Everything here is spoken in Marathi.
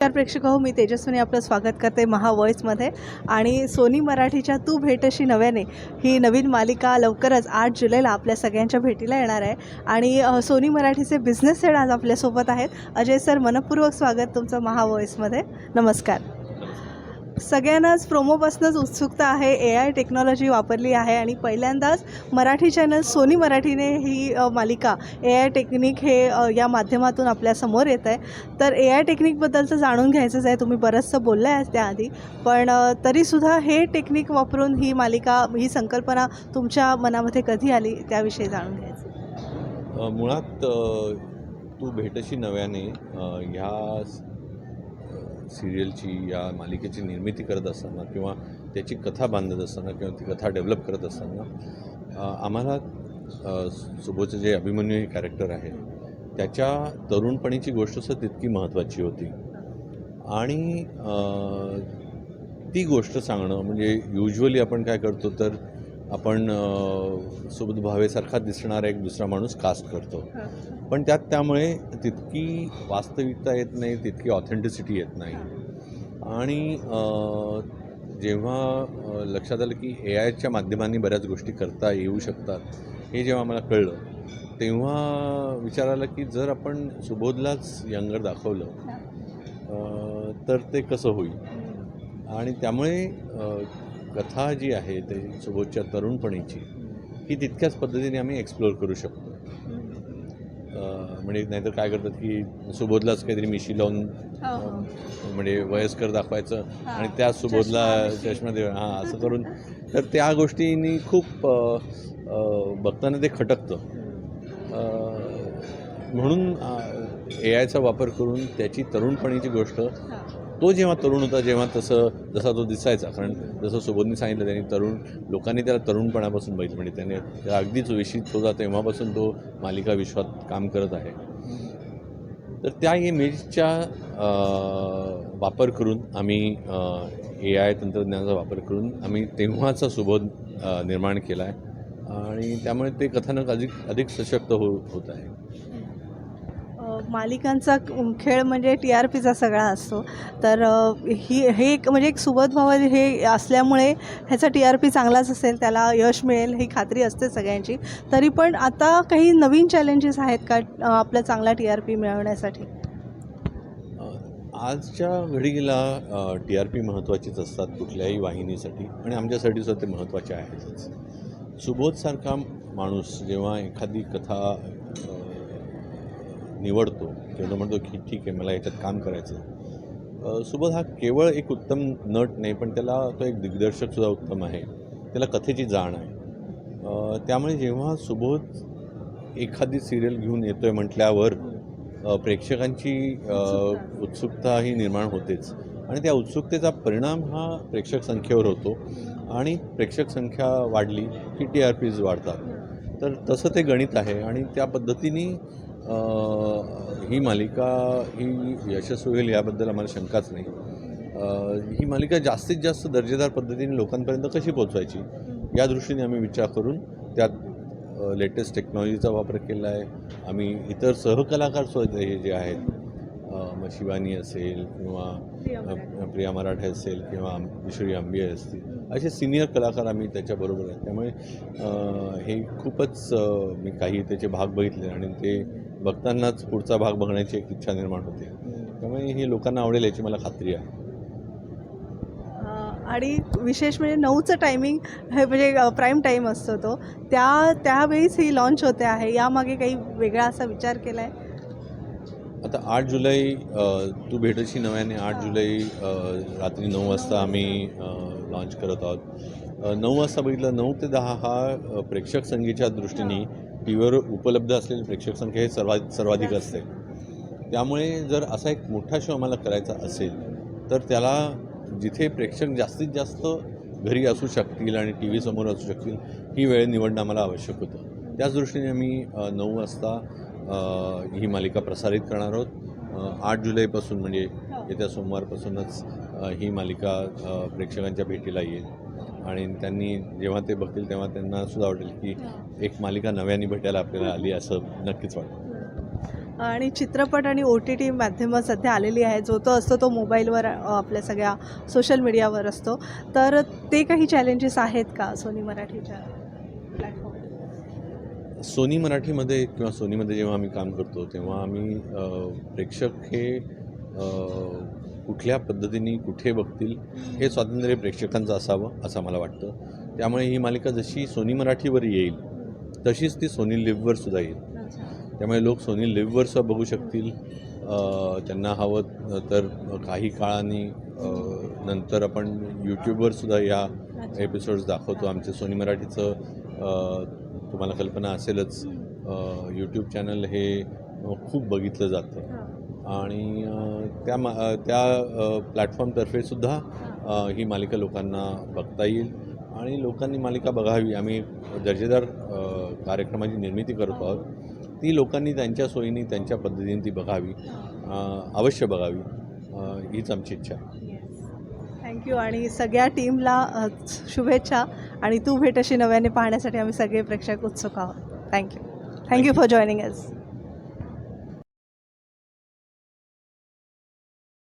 नमस्कार प्रेक्षक हो मी तेजस्विनी आपलं स्वागत करते महावॉईसमध्ये आणि सोनी मराठीच्या तू भेटशी नव्याने ही नवीन मालिका लवकरच आठ जुलैला आपल्या सगळ्यांच्या भेटीला येणार आहे. आणि सोनी मराठीचे बिझनेस हेड आज आपल्यासोबत आहेत. अजय सर मनपूर्वक स्वागत तुमचं महावॉईसमध्ये नमस्कार. सगळ्यांनाच प्रोमोपासूनच उत्सुकता आहे. ए आय टेक्नॉलॉजी वापरली आहे आणि पहिल्यांदाच मराठी चॅनल सोनी मराठीने ही मालिका ए आय टेक्निक हे या माध्यमातून आपल्यासमोर येत आहे. तर ए आय टेक्निकबद्दलचं जाणून घ्यायचंच आहे. तुम्ही बरंचसं बोललं आहे त्याआधी. पण तरीसुद्धा हे टेक्निक वापरून ही मालिका ही संकल्पना तुमच्या मनामध्ये कधी आली? त्याविषयी जाणून घ्यायचं. मुळात तू भेटशी नव्याने ह्या सिरियलची या मालिकेची निर्मिती करत असताना किंवा त्याची कथा बांधत असताना किंवा ती कथा डेव्हलप करत असताना आम्हाला अ, सुबोधचं जे अभिमन्यू हे कॅरेक्टर आहे त्याच्या तरुणपणीची गोष्टसुद्धा तितकी महत्त्वाची होती. आणि ती गोष्ट सांगणं म्हणजे युजली आपण काय करतो तर आपण सुबोध भावेसारखा दिसणारा एक दुसरा माणूस कास्ट करतो. पण त्यात त्यामुळे तितकी वास्तविकता येत नाही तितकी ऑथेंटिसिटी येत नाही. आणि जेव्हा लक्षात आलं की ए आयच्या माध्यमांनी बऱ्याच गोष्टी करता येऊ शकतात हे जेव्हा मला कळलं तेव्हा विचार आला की जर आपण सुबोधलाच यंगर दाखवलं तर ते कसं होईल? आणि त्यामुळे कथा जी आहे ते सुबोधच्या तरुणपणीची ही तितक्याच पद्धतीने आम्ही एक्सप्लोअर करू शकतो. म्हणजे नाहीतर काय करतात की सुबोधलाच काहीतरी मिशी लावून हो, हो. म्हणजे वयस्कर दाखवायचं. आणि त्या सुबोधला चष्मा, देऊ हां असं करून. तर त्या गोष्टींनी खूप बघताना ते खटकतं. म्हणून ए आयचा वापर करून त्याची तरुणपणीची गोष्ट तो जेव्हा तरुण होता जेव्हा तसं जसा तो दिसायचा. कारण जसं सुबोधनी सांगितलं त्यांनी तरुण लोकांनी त्याला तरुणपणापासून बघितलं. म्हणजे त्याने त्याला अगदीच विषित होता तेव्हापासून तो मालिका विश्वात काम करत आहे. तर त्या इमेजच्या वापर करून आम्ही ए आय तंत्रज्ञानाचा वापर करून आम्ही तेव्हाचा सुबोध निर्माण केला आहे आणि त्यामुळे ते कथानक अधिक अधिक सशक्त हो होत आहे. मालिकांचा खेळ म्हणजे टी आर पीचा सगळा असतो. तर ही हे एक म्हणजे एक सुबोध भाव हे असल्यामुळे ह्याचा टी आर पी चांगलाच असेल त्याला यश मिळेल ही खात्री असते सगळ्यांची. तरी पण आता काही नवीन चॅलेंजेस आहेत का आपला चांगला टी आर पी मिळवण्यासाठी? आजच्या घडीला टी आर पी महत्त्वाचीच असतात कुठल्याही वाहिनीसाठी आणि आमच्यासाठी सुद्धा ते महत्त्वाचे आहेतच. सुबोधसारखा माणूस जेव्हा एखादी कथा निवडतो. किंवा म्हणतो की ठीक आहे मला याच्यात काम करायचं सुबोध हा केवळ एक उत्तम नट नाही पण त्याला तो एक दिग्दर्शकसुद्धा उत्तम आहे. त्याला कथेची जाण आहे. त्यामुळे जेव्हा सुबोध एखादी सिरियल घेऊन येतो आहे म्हटल्यावर प्रेक्षकांची उत्सुकता ही निर्माण होतेच. आणि त्या उत्सुकतेचा परिणाम हा प्रेक्षक संख्येवर होतो. आणि प्रेक्षक संख्या वाढली की टी आर पीज वाढतात. तर तसं ते गणित आहे. आणि त्या पद्धतीने ही मालिका ही यशस्वी होईल याबद्दल आम्हाला शंकाच नाही. ही मालिका जास्तीत जास्त दर्जेदार पद्धतीने लोकांपर्यंत कशी पोचवायची या दृष्टीने आम्ही विचार करून त्यात लेटेस्ट टेक्नॉलॉजीचा वापर केला आहे. आम्ही इतर सहकलाकार हे जे आहेत मग शिवानी असेल किंवा प्रिया मराठे. असेल किंवा किशोरी आंबिये असतील. असे सिनियर कलाकार आम्ही त्याच्याबरोबर आहेत. त्यामुळे हे खूपच मी काही त्याचे भाग बघितले आणि ते बघतानाच पुढचा भाग बघण्याची एक इच्छा निर्माण होते. त्यामुळे हे लोकांना आवडेल याची मला खात्री आहे. आणि विशेष म्हणजे नऊचं टायमिंग हे म्हणजे प्राईम टाईम असतो तो. त्या त्यावेळीच ही लॉन्च होते आहे. यामागे काही वेगळा असा विचार केला आहे आता आठ जुलै तू भेटशी नव्याने आठ जुलै रात्री नऊ वाजता आम्ही लॉन्च करत आहोत. नऊ वाजता बघितलं नऊ ते दहा हा प्रेक्षक संख्येच्या दृष्टीने टी व्हीवर उपलब्ध असलेली प्रेक्षक संख्या हे सर्वात सर्वाधिक असते. त्यामुळे जर असा एक मोठा शो आम्हाला करायचा असेल तर त्याला जिथे प्रेक्षक जास्तीत जास्त घरी असू शकतील आणि टी व्ही समोर असू शकतील ही वेळ निवडणं आम्हाला आवश्यक होतं. त्याच दृष्टीने आम्ही नऊ वाजता ही मालिका प्रसारित करणार आहोत. आठ जुलैपासून म्हणजे येत्या सोमवारपासूनच ही मालिका प्रेक्षकांच्या भेटीला येईल. आणि त्यांनी जेव्हा ते बघतील तेव्हा त्यांना सुद्धा वाटेल की एक मालिका नव्याने भेटायला आपल्याला आली असं नक्कीच वाटतं आणि चित्रपट आणि ओ टी टी माध्यमं सध्या आलेली आहे. जो तो असतो तो मोबाईलवर आपल्या सगळ्या सोशल मीडियावर असतो. तर ते काही चॅलेंजेस आहेत का सोनी मराठीच्या प्लॅटफॉर्म सोनी मराठीमध्ये किंवा सोनीमध्ये जेव्हा आम्ही काम करतो तेव्हा आम्ही प्रेक्षक हे कुठल्या पद्धतीने कुठे बघतील हे स्वातंत्र्य प्रेक्षकांचं असावं असं मला वाटतं. त्यामुळे ही मालिका जशी सोनी मराठीवर येईल तशीच ती सोनी लिव्हवर सुद्धा येईल. त्यामुळे लोक सोनी लिव्हवर सुद्धा बघू शकतील. त्यांना हवं तर काही काळाने नंतर आपण यूट्यूबवर सुद्धा या एपिसोड्स दाखवतो आमचं सोनी मराठीचं तुम्हाला कल्पना असेलच यूट्यूब चॅनल हे खूप बघितलं जातं. आणि त्या मा त्या अ, प्लॅटफॉर्मतर्फे सुद्धा अ, ही मालिका लोकांना बघता येईल. आणि लोकांनी मालिका बघावी. आम्ही दर्जेदार कार्यक्रमाची निर्मिती करतो आहोत. ती लोकांनी त्यांच्या सोयीने त्यांच्या पद्धतीने ती बघावी. अवश्य बघावी. हीच आमची इच्छा आहे. थँक्यू. आणि सगळ्या टीमला शुभेच्छा. आणि तू भेट अशी नव्याने पाहण्यासाठी आम्ही सगळे प्रेक्षक उत्सुक आहोत. Thank you. Thank you for joining us